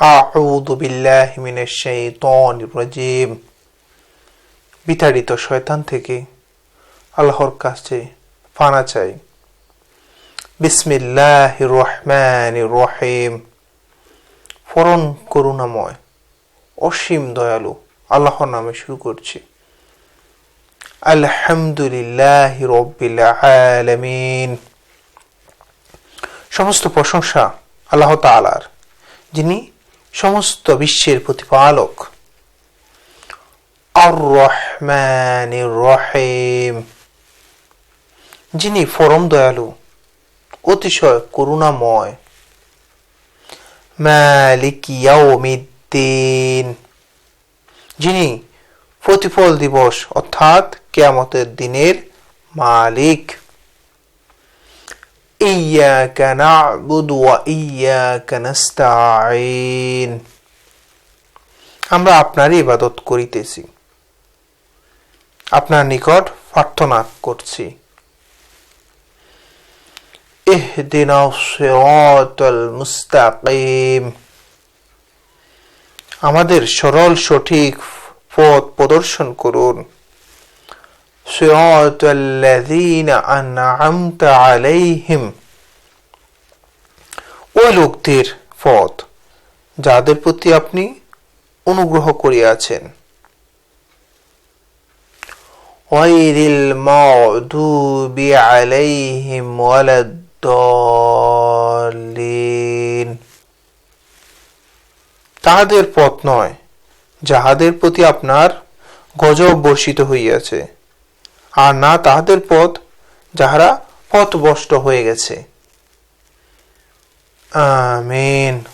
আউযু বিল্লাহি মিনাশ শাইতানির রাজিম। বিতাড়িত শয়তান থেকে আল্লাহর কাছে ফানা চাই। বিসমিল্লাহির রহমানির রহিম। ফরন করুণাময়, অসীম দয়ালু আল্লাহর নামে শুরু করছি। আলহামদুলিল্লাহ রব্বিল আলামিন। সমস্ত প্রশংসা আল্লাহ তাআলার, যিনি সমস্ত বিশ্বের প্রতিপালক। আর রহিম যিনি পরম দয়ালু, অতিশয় করুণাময়। মালিক যিনি প্রতিফল দিবস, অর্থাৎ কেয়ামতের দিনের মালিক। إياك نعبد وإياك نستعين আমরা আপনারই ইবাদত করিতেছি আপনার নিকট প্রার্থনা করছি اهدنا الصراط المستقيم আমাদের সরল সঠিক পথ প্রদর্শন করুন صراط الذين أنعمت عليهم ওই লোকদের পথ যাদের প্রতি আপনি অনুগ্রহ করিয়াছেন غير المغضوب عليهم ولا الضالين তাহাদের পথ নয় যাহাদের প্রতি আপনার গজব বর্ষিত হইয়াছে আর না তাহাদের পথ যাহারা পথভ্রষ্ট হয়ে গেছে। আমিন।